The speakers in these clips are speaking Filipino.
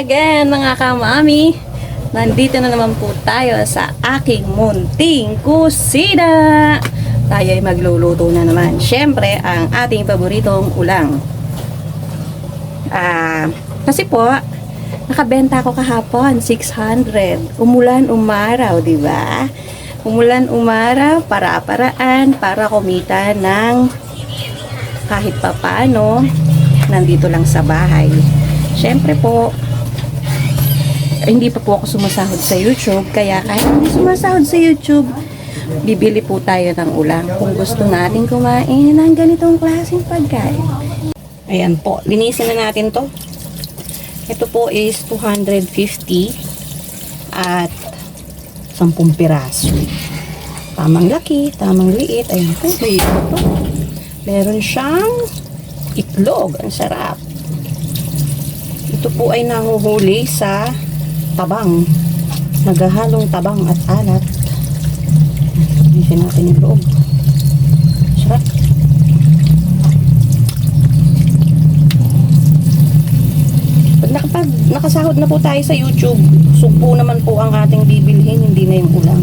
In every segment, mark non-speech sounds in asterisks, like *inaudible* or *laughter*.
again mga kamami. Nandito na naman po tayo sa aking munting kusina. Tayo ay magluluto na naman. Siyempre, ang ating paboritong ulang. Ah, kasi po, nakabenta ako kahapon, 600. Umulan, umaraw, di ba? Umulan, umaraw, para-paraan, para kumita ng kahit papano, nandito lang sa bahay. Siyempre po, hindi pa po ako sumasahod sa YouTube, kaya kahit hindi sumasahod sa YouTube, bibili po tayo ng ulam kung gusto natin kumain ng ganitong klaseng pagkain. Ayan po, linisin na natin to. Ito po is 250 at 10 piraso. Tamang laki, tamang liit. Ayan po, may itlog pa. Meron siyang itlog. Ang sarap. Ito po ay nanguhuli sa tabang. Naghahalong tabang at alat. Linisin natin yung loob. Sarap. Pag nakapag, nakasahod na po tayo sa YouTube, sugpo naman po ang ating bibilhin, hindi na yung ulam.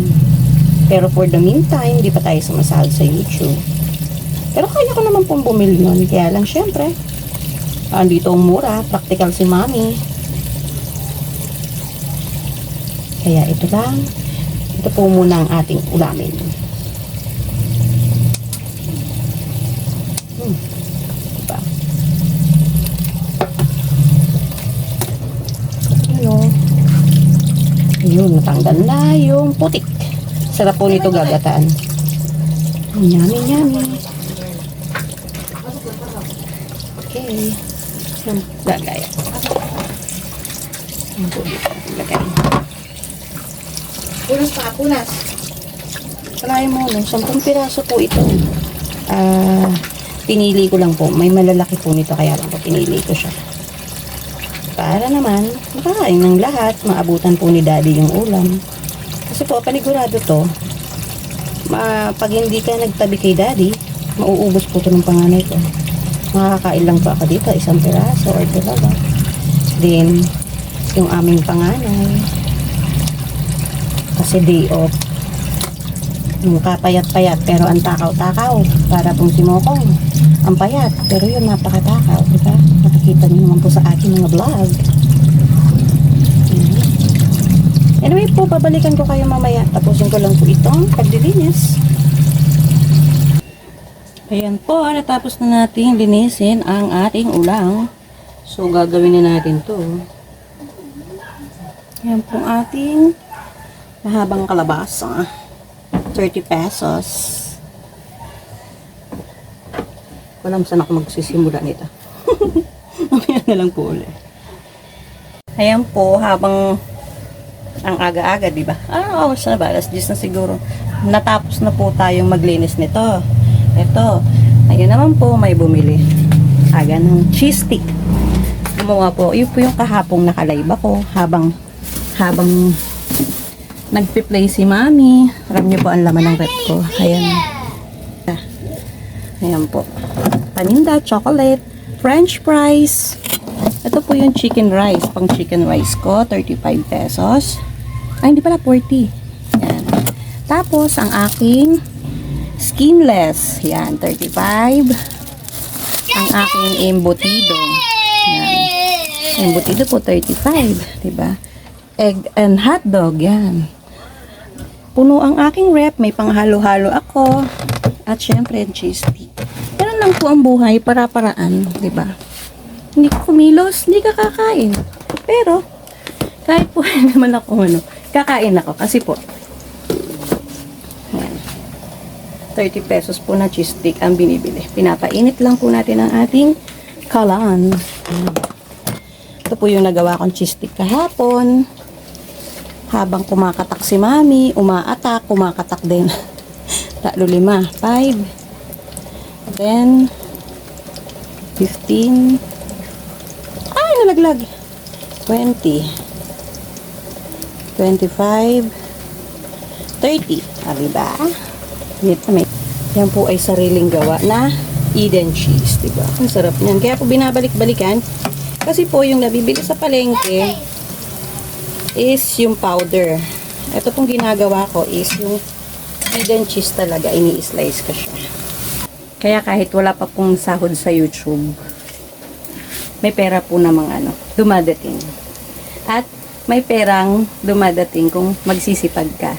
Pero for the meantime, hindi pa tayo sumasahod sa YouTube. Pero kaya ko naman pong bumili nun. Kaya lang, syempre, andito ang mura, practical si mami. Kaya ito lang. Ito po muna ang ating ulamin. Hmm. Diba? Ano? Yun, natanggal na yung putik. Sarap po nito gagataan. Yummy, yummy. Okay. Yan, lagay. Yan po dito. Lagay. Punas pa, punas. Kalahin mo, no? Sampung piraso po ito. Ah, pinili ko lang po. May malalaki po nito, kaya lang po pinili ko siya. Para naman, makakain ng lahat. Maabutan po ni daddy yung ulam. Kasi po, panigurado to. Ma, pag hindi ka nagtabi kay daddy, mauubos po to ng panganay ko. Makakain lang po ako dito, isang piraso or dalawa. Then, yung aming panganay, kasi day off. Yung kapayat-payat pero ang takaw-takaw. Para pong si Mokong. Ang payat. Pero yun napakatakaw. Diba? Nakikita niyo naman po sa aking mga vlog. Anyway po, babalikan ko kayo mamaya. Tapusin ko lang po itong paglilinis. Ayan po, natapos na natin linisin ang ating ulang. So, gagawin na natin to. Ayan po ating mahabang kalabasa. 30 pesos. Walang saan ako magsisimula nito. *laughs* Mamaya na lang po ulit. Ayan po, habang ang aga-aga, di ba? Ah, oras na ba? Alas 10 na siguro. Natapos na po tayong maglinis nito. Ito. Ayun naman po, may bumili. Aga ng cheese stick. Gumawa po. Yun po yung kahapong nakalayba ko habang habang nagpi-play si mami. Alam niyo po ang laman ng rep ko. Ayan. Ayan po. Paninda, chocolate, french fries. Ito po yung chicken rice. Pang chicken rice ko, 35 pesos. Ay, hindi pala, 40. Ayan. Tapos, ang aking skinless. Yan, 35. Ang aking embutido. Yan. Embutido po, 35. Diba? Egg and hot dog. Yan. Puno ang aking rep. May panghalo-halo ako. At syempre, cheese stick. Ganun lang po ang buhay. Para-paraan. Diba? Hindi ka kumilos, hindi ka kakain. Pero, kahit po *laughs* naman ako ano, kakain ako. Kasi po, yan. 30 pesos po na cheese stick ang binibili. Pinapainit lang po natin ang ating kalan. Ito po yung nagawa kong cheese stick kahapon. Habang kumakatak si mami, umaatak, kumakatak din. *laughs* Tatlo lima, 5. Then, 15. Ay, nalaglag. 20. 25. 30. Ah, diba? Yan po ay sariling gawa na Eden cheese, diba? Ang sarap niyan. Kaya po binabalik-balikan Kasi po yung nabibili sa palengke is yung powder. Ito pong ginagawa ko is yung hidden cheese talaga. Ini-slice ko siya. Kaya kahit wala pa pong sahod sa YouTube, may pera po namang ano, dumadating. At may perang dumadating kung magsisipag ka.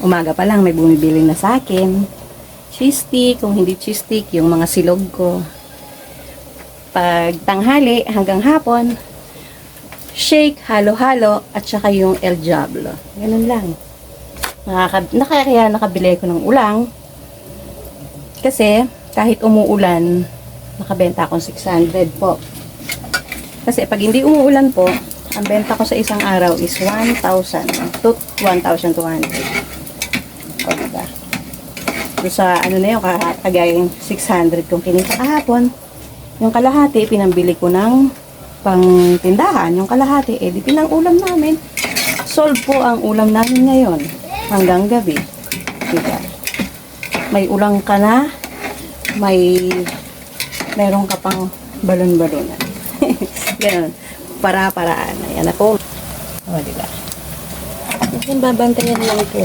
Umaga pa lang may bumibili na sa akin. Cheese stick, kung hindi cheese stick, yung mga silog ko. Pag tanghali hanggang hapon, shake, halo-halo, at saka yung El Diablo. Ganun lang. Nakaka, naka, kaya nakabili ko ng ulang. Kasi, kahit umuulan, nakabenta akong 600 po. Kasi pag hindi umuulan po, ang benta ko sa isang araw is 1,000 to 1,200. O, diba? Doon sa ano na yun, ka- kagayang 600 kung kinita kahapon. Yung kalahati, pinambili ko ng pang tindahan. Yung kalahati, eh, di pinang-ulam namin. Solve po ang ulam namin ngayon. Hanggang gabi. Diba? May ulang ka na, may meron ka pang balon-balonan. *laughs* Ganun. Para-paraan. Ayan na po. O, diba? Yung babantayan lang po.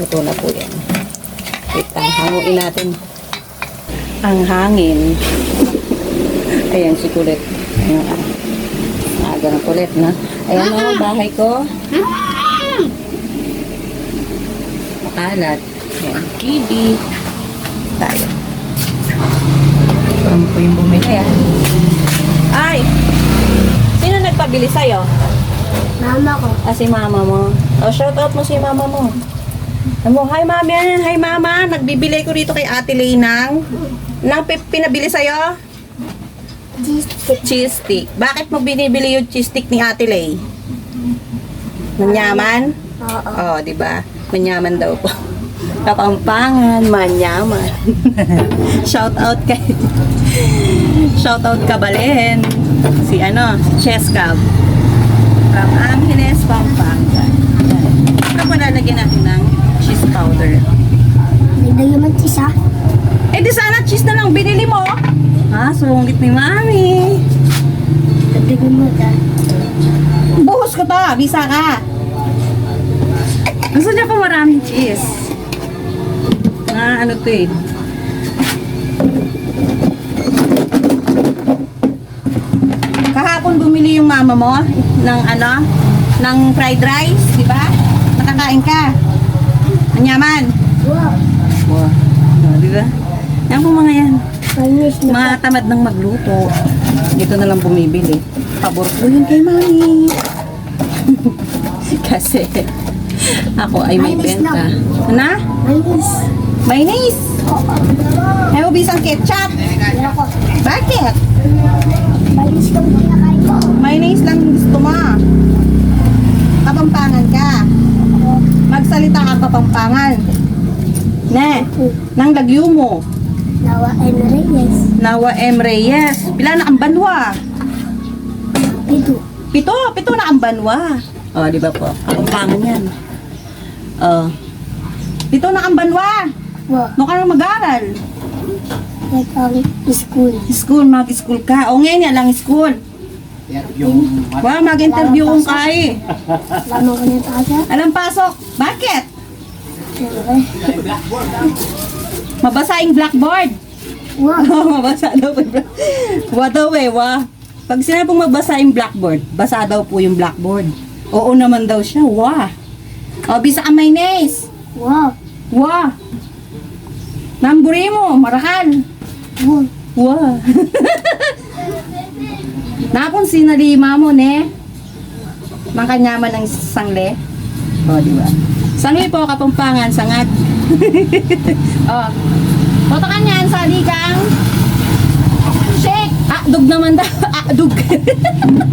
Ito na po yan. Wait lang, hanguin natin ang hangin. Ayan si Kulit. Ayan, ah. Aga ng Kulit, na. Ayan o, bahay ko. Makalat. Ayan, kibi. Tayo. Ito po yung bumili, ah. Ay! Sino nagpabili sa'yo? Mama ko. Ah, si mama mo. O, shout out mo si mama mo. Ano, hi mami, hi mama. Nagbibili ko dito kay Ate Lay ng, ng pi- pinabili sa'yo? Cheese Cheese stick. Bakit mo binibili yung cheese stick ni Ate Lay? Manyaman? Oo. Oo, di ba? Manyaman daw po. *laughs* Kapampangan, manyaman. *laughs* Shout out kay *laughs* Shout out Kabalen. Si ano, si Cheska. From Angeles, Pampanga. Ito po lalagyan natin ng cheese powder. May dayaman cheese ah. Eh di sana cheese na lang binili mo. Ha, sungit ni Mami. Dagdagan mo ta. Buhos ko to, bisa ka. Gusto niya pa maraming cheese. Na ano to eh. Kahapon bumili yung mama mo ng ano, ng fried rice, di ba? Nakakain ka. Anyaman. Wow. Wow. Oh, di ba? Yan po mga yan. Panis na Mga tamad ng magluto. Dito na lang bumibili. Pabor ko yun kay mami. *laughs* Kasi ako ay may Mayonnaise benta. lang. Na? Panis. Mayonnaise. Ay, ubis ang ketchup. Bakit? Panis ka mo nakain ko. Mayonnaise lang gusto mo. Kapampangan ka. Magsalita ka kapampangan. Ne, nang lagyo mo. Nawa and Reyes. Nawa M. Reyes. Pila na ang banwa? Pito. Pito, pito na ang banwa. Oh, di ba po? Ang pangan yan. Oh. Pito na ang banwa. Wow. No ka mag-aral. School. School, mag-school ka. O ngayon yan lang school. Wow, mag-interview kong ka eh. Lama ko niya taga. Alam pasok. Bakit? Siyempre. Mabasaing blackboard. Wow. *laughs* mabasa daw po yung black- Wa daw eh, wa. Pag sinabing mabasa yung blackboard, basa daw po yung blackboard. Oo naman daw siya, wa. O, bisa ka mayonnaise. Wow. Wa. Namburi mo, marakal. Wow. Wa. *laughs* Napon sinalima mo, ne? Mangkanyaman ng sangle. O, di ba? Sangle po, kapampangan, sangat. *laughs* o. Toto ka niyan, sali kang shake. Akdog naman daw. Akdog.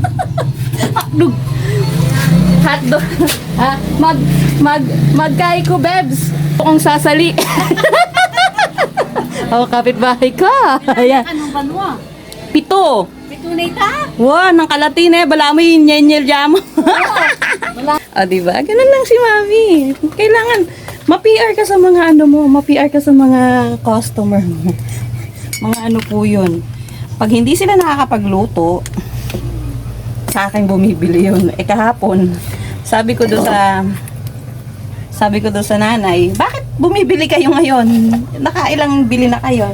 *laughs* Akdog. Hotdog. *laughs* Ah, mag, mag, magkay ko, bebs. Kung sasali. oh, kapitbahay ka. Ayan. Anong banwa? Pito. Pito na ita. Wow, nang kalatin eh. Bala mo yung nyenyel jam. o, diba? Ganun lang si Mami. Kailangan, ma-PR ka sa mga ano mo, ma-PR ka sa mga customer mo. *laughs* mga ano po yun. Pag hindi sila nakakapagluto, sa akin bumibili yun. Eh kahapon, sabi ko doon sa sabi ko doon sa nanay, bakit bumibili kayo ngayon? Nakailang bili na kayo?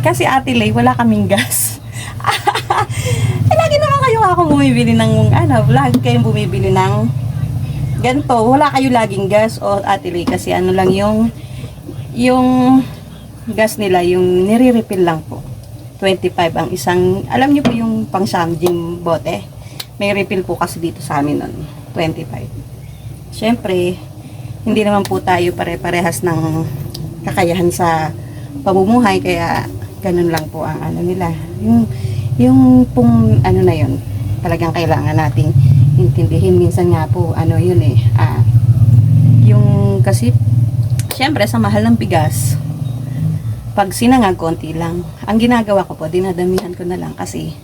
Kasi ate Lay, wala kaming gas. *laughs* eh, lagi naman kayo ako bumibili ng, ano, lagi kayong bumibili ng ganito. Wala kayo laging gas o ate Lay kasi ano lang yung, yung gas nila, yung nire-refill lang po. 25 ang isang, alam niyo po yung pang Samjing bote. May refill po kasi dito sa amin nun, 25. Siyempre, hindi naman po tayo pare-parehas ng kakayahan sa pamumuhay kaya ganun lang po ang ano nila. Yung yung pong ano na yun, talagang kailangan nating intindihin minsan nga po ano yun eh. Ah, yung kasi syempre sa mahal ng bigas pag sinangag konti lang. Ang ginagawa ko po, dinadamihan ko na lang kasi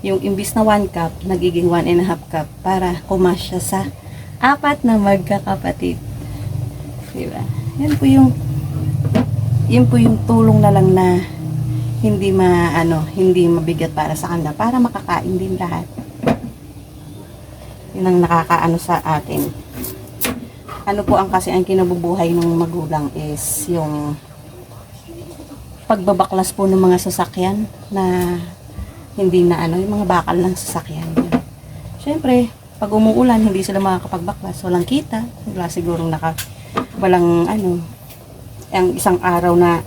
yung imbis na 1 cup, nagiging 1 and a half cup para kumasya sa apat na magkakapatid. Diba? Yan po yung yun po yung tulong na lang na hindi ma ano, hindi mabigat para sa kanila para makakain din lahat. Yun ang nakakaano sa atin. Ano po ang kasi ang kinabubuhay ng magulang is yung pagbabaklas po ng mga sasakyan na hindi na ano, yung mga bakal ng sasakyan. Siyempre, pag umuulan, hindi sila makakapagbaklas. Walang kita. Wala sigurong naka, walang ano, ang isang araw na,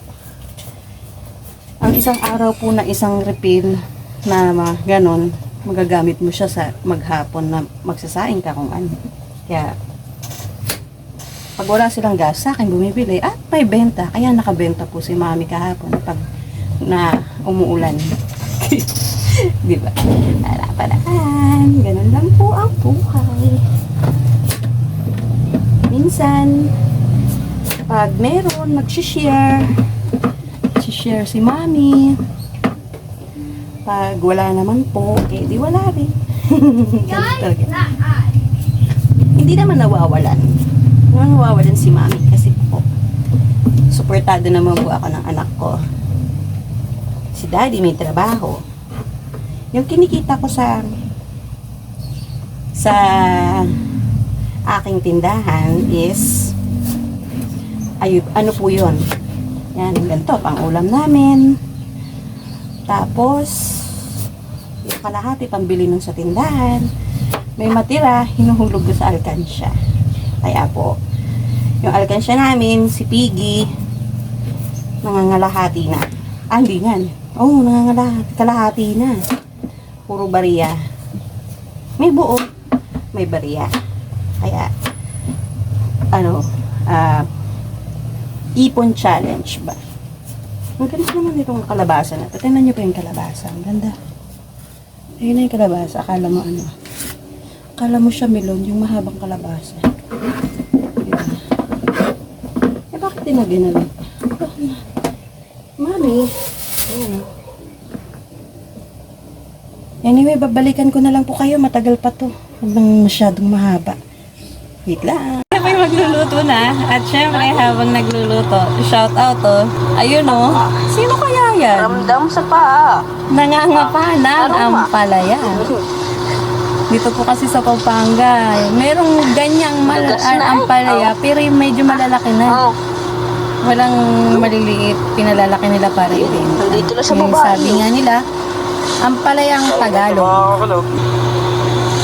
ang isang araw po na isang refill na ma, ganon, magagamit mo siya sa maghapon na magsasaing ka kung ano. Kaya, pag wala silang gas, sa akin bumibili, at may benta. Kaya nakabenta po si mami kahapon pag na umuulan. *laughs* Di ba? Para paraan. Ganun lang po ang buhay. Minsan, pag meron, mag-share. Share si mami. Pag wala naman po, eh di wala rin. *laughs* Hindi naman nawawalan. Hindi naman nawawalan si mami kasi po, suportado naman po ako ng anak ko. Si daddy may trabaho. Yung kinikita ko sa sa aking tindahan is ay ano po yun yan ganito pang ulam namin tapos kalahati pambili nun sa tindahan. May matira hinuhulog ko sa alkansya. Kaya po yung alkansya namin si Piggy nangangalahati na. Ah hindi nga. Oo oh, nangangalahati kalahati na. Puro bariya. May buo may bariya. Kaya ano ah ipon challenge ba? Ang ganda naman itong kalabasa na tingnan nyo pa yung kalabasa. Ang ganda ayun na yung kalabasa akala mo ano akala mo siya melon yung mahabang kalabasa diba eh bakit tinagyan na lang mami ayun. Anyway, babalikan ko na lang po kayo. Matagal pa to. Huwag masyadong mahaba. Wait lang. Magluluto na. At syempre, habang nagluluto, shout out to. Ayun o. Sino kaya yan? Ramdam sa paa. Nangangapa ng ampalaya. Dito po kasi sa Pampanga, merong ganyang mal na eh. ampalaya, pero yung medyo malalaki na. Oh, Walang maliliit, pinalalaki nila para ibenta. Nandito na sa baba, sabi yun. nga nila, ampalayang Tagalog. Makakalog.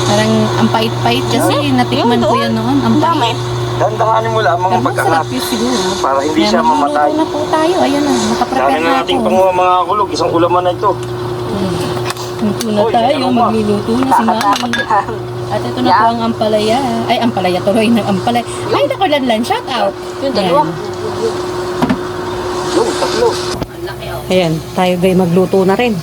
Parang ang pait-pait kasi natikman ko yan noon. Ang ang pait. Dandahanin mo lang mga masarap pagkakat. yun siguro. Para hindi Kaya siya mamatay. na po tayo. Ayan na, nakaprepare na na nating ako. panguha mga kulog. Isang ulaman na ito. Luto na tayo, ano ba? magluluto na si Mami. At ito na po ang ampalaya. Ay, ampalaya tuloy ng ampalaya. Ay, naku, lanlan, shout out. Yung dalawa. Yung tatlo. Ayan, tayo gay magluto na rin.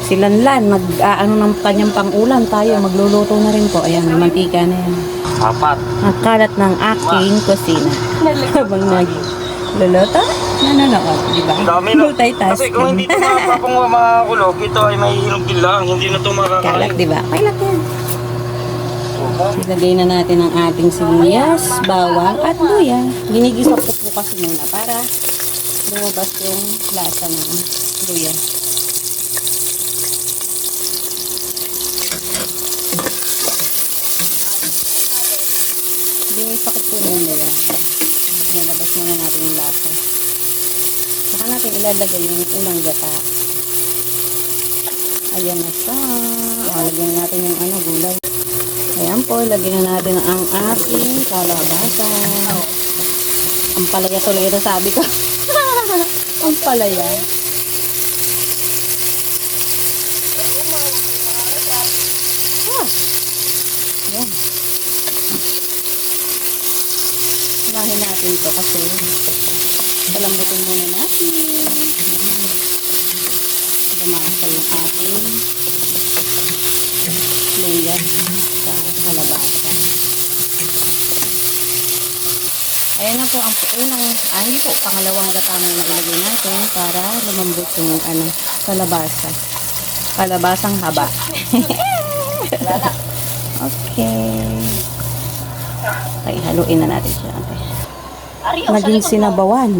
Si Lanlan, nag aano ng kanyang pangulam tayo, magluluto na rin po. Ayan, mantika na yan. Apat. Ang kalat ng aking kusina. Habang nag luluto, nanonood, di ba? Dami na. Multitasking. Kasi kung hindi ito mapapanguha mga kulog, ito ay may hinog din lang. Hindi na ito Kalat, makakain. di ba? Kalat yan. Ilagay na natin ang ating sibuyas, bawang, at luya. Ginigisa ko po kasi muna para lumabas yung lasa ng luya. Linisan ko po muna yan. Nalabas muna natin yung lasa. Saka natin ilalagay yung unang gata. Ayan na siya. O, lagyan natin yung ano, gulay. Ayan po, lagyan na natin ang ating kalabasa. Ang palaya tuloy ito sabi ko. ang palaya. Ah, ayan. Unahin natin to kasi palambutin muna natin. Lumasa yung ating layer sa kalabasa. Ayan na po ang unang, ah, hindi po, pangalawang gata muna ilagay natin para lumambot yung ano, kalabasa. Kalabasang haba. *laughs* okay. Okay, haluin na natin siya. Naging sinabawan.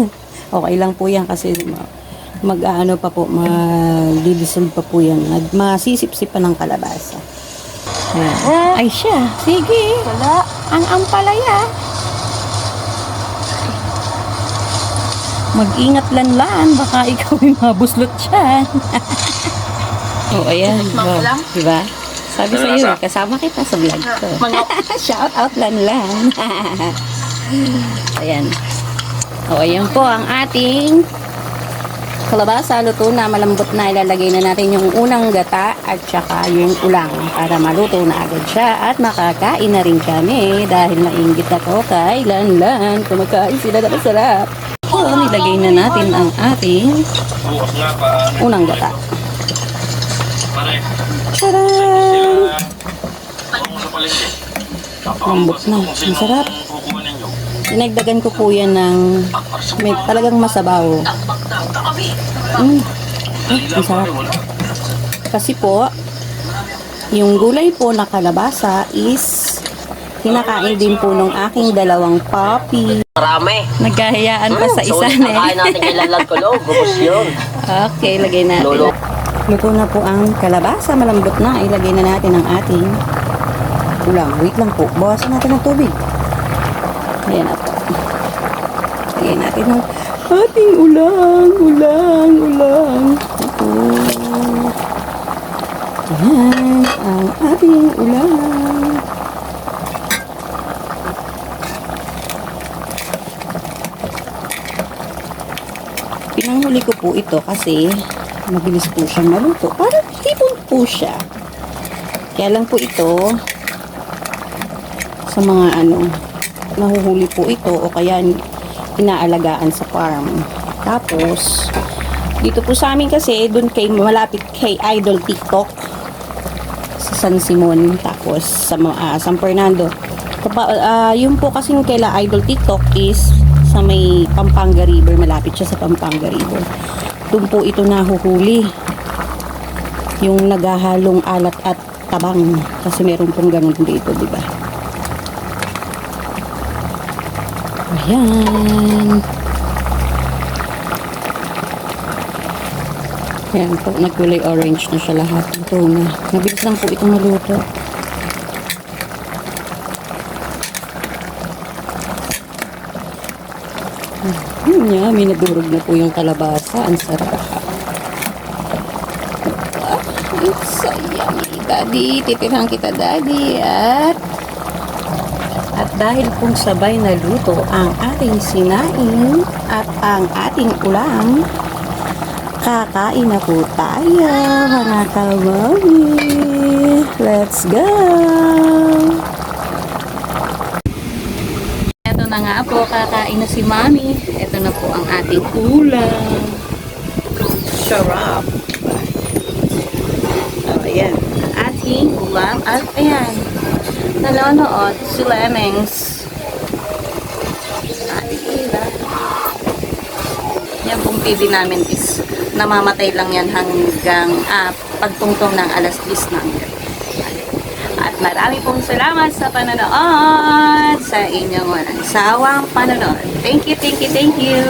*laughs* okay lang po yan kasi ma- mag-ano pa po, mag-dissolve pa po yan. Nag- Masisip-sip pa ng kalabasa. Ayan. Ay siya. Sige. Wala. Ang ampalaya. Mag-ingat lan lan. Baka *laughs* ikaw ay mabuslot siya. *laughs* oh, ayan. Oh, diba? Sabi sa iyo, kasama kita sa vlog ko. Shout out lan lan. Ayan. O, ayan po ang ating kalabasa. Luto na, malambot na. Ilalagay na natin yung unang gata at saka yung ulang para maluto na agad siya at makakain na rin kami dahil mainggit ako kay Lanlan. Kumakain sila na masarap. So, nilagay na natin ang ating unang gata. Tadaan! Lambot na. Ang sarap. Dinagdagan ko po yan ng may talagang masabaw. Mm. Mm, ang sarap. Kasi po, yung gulay po na kalabasa is kinakain din po ng aking dalawang puppy. Marami. Nagkahiyaan pa sa isa na natin kay yun. *laughs* Okay, lagay natin. Lolo. Luto na po ang kalabasa. Malambot na. Ilagay na natin ang ating ulang. Wait lang po. Bawasan natin ng tubig. Ayan na po. Lagay natin ng ating ulang, ulang, ulang. Ito. Ayan ang ating ulang. Pinanghuli ko po ito kasi mabilis po siyang maluto. Parang hipon po siya. Kaya lang po ito sa mga ano, nahuhuli po ito o kaya inaalagaan sa farm. Tapos, dito po sa amin kasi, doon kay malapit kay Idol TikTok sa San Simon, tapos sa uh, San Fernando. Kapa, ah, yun po kasi kaila Idol TikTok is sa may Pampanga River, malapit siya sa Pampanga River. Doon po ito nahuhuli. Yung naghahalong alat at tabang. Kasi meron pong ganun dito, di ba? Ayan. Ayan po, nagkulay orange na siya lahat. Ito na. Mabilis lang po itong maluto. Hmm, yummy. Nadurog na po yung kalabasa. Ang sarap. Ah, it's so yummy. Daddy, titirhan kita, Daddy. At at dahil kung sabay na luto ang ating sinaing at ang ating ulam, kakain na po tayo, mga kamami. Let's go! Ito na nga po, kakain na si Mami. Ito na po ang ating ulam. Sarap. Oh, ayan. Ang ating ulam. At ayan, nanonood si Lemmings. Ay, diba? Yan pong TV namin is namamatay lang yan hanggang ah, pagtungtong ng alas 10 ng. At marami pong salamat sa panonood sa inyong walang sawang panonood. Thank you, thank you, thank you.